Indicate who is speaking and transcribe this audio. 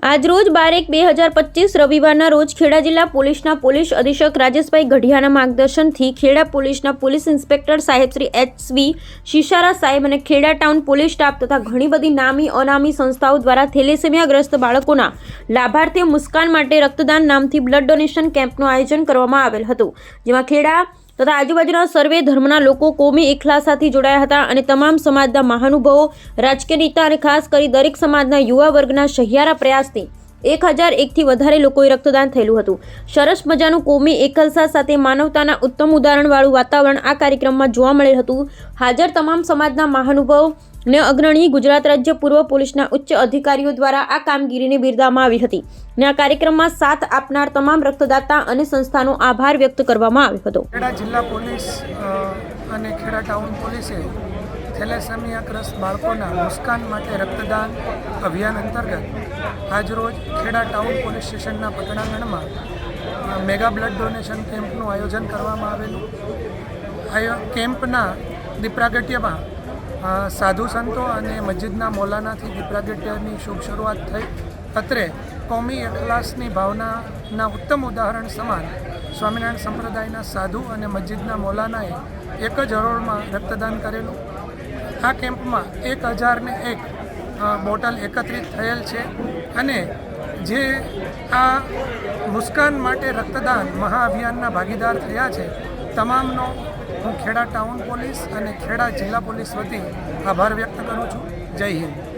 Speaker 1: આજરોજ બાર એક બે હજાર પચીસ રવિવારના રોજ ખેડા જિલ્લા પોલીસના પોલીસ અધિક્ષક રાજેશભાઈ ગઢિયાના માર્ગદર્શનથી ખેડા પોલીસના પોલીસ ઇન્સ્પેક્ટર સાહેબ શ્રી એચવી શિશારા સાહેબ અને ખેડા ટાઉન પોલીસ સ્ટાફ તથા ઘણી બધી નામી અનામી સંસ્થાઓ દ્વારા થેલેસેમિયાગ્રસ્ત બાળકોના લાભાર્થીઓ મુસ્કાન માટે રક્તદાન નામથી બ્લડ ડોનેશન કેમ્પનું આયોજન કરવામાં આવેલ હતું, જેમાં ખેડા તથા આજુબાજુના સર્વે ધર્મના લોકો કોમી એકલાસાથી જોડાયા હતા અને તમામ સમાજના મહાનુભાવો, રાજકીય નેતા અને ખાસ કરી દરેક સમાજના યુવા વર્ગના સહિયારા પ્રયાસથી એક હજાર એકથી વધારે લોકોએ રક્તદાન થયેલું હતું. સરસ મજાનું કોમી એકલસા સાથે માનવતાના ઉત્તમ ઉદાહરણવાળું વાતાવરણ આ કાર્યક્રમમાં જોવા મળેલ હતું. હાજર તમામ સમાજના મહાનુભાવો ને અગ્રણી ગુજરાત રાજ્ય પૂર્વ પોલીસના ઉચ્ચ અધિકારીઓ દ્વારા આ કામગીરીને બિરદાવવામાં આવી હતી ને આ કાર્યક્રમમાં સાથ આપનાર તમામ રક્તદાતા અને સંસ્થાનો આભાર વ્યક્ત કરવામાં આવ્યો હતો.
Speaker 2: ખેડા જિલ્લા પોલીસ અને ખેડા ટાઉન પોલીસે થેલેસેમિયાગ્રસ્ત બાળકોના મુસ્કાન માટે રક્તદાન અભિયાન અંતર્ગત આજરોજ ખેડા ટાઉન પોલીસ સ્ટેશનના પટણાંગણમાં મેગા બ્લડ ડોનેશન કેમ્પનું આયોજન કરવામાં આવેલું. કેમ્પના દીપ્રાગટ્યમાં સાધુ સંતો અને મસ્જિદના મૌલાનાથી દીપ્રાગટ્યની શુભ શરૂઆત થઈ. અત્રે કોમી એકલાસની ભાવનાના ઉત્તમ ઉદાહરણ સમાન સ્વામિનારાયણ સંપ્રદાયના સાધુ અને મસ્જિદના મૌલાનાએ એક જ હરોળમાં રક્તદાન કરેલું. આ કેમ્પમાં એક હજારને એક બોટલ એકત્રિત થયેલ છે અને જે આ મુસ્કાન માટે રક્તદાન મહાઅભિયાનના ભાગીદાર થયા છે, તમામનો હું ખેડા ટાઉન પોલીસ અને ખેડા જિલ્લા પોલીસ વતી આભાર વ્યક્ત કરું છું. જય હિન્દ.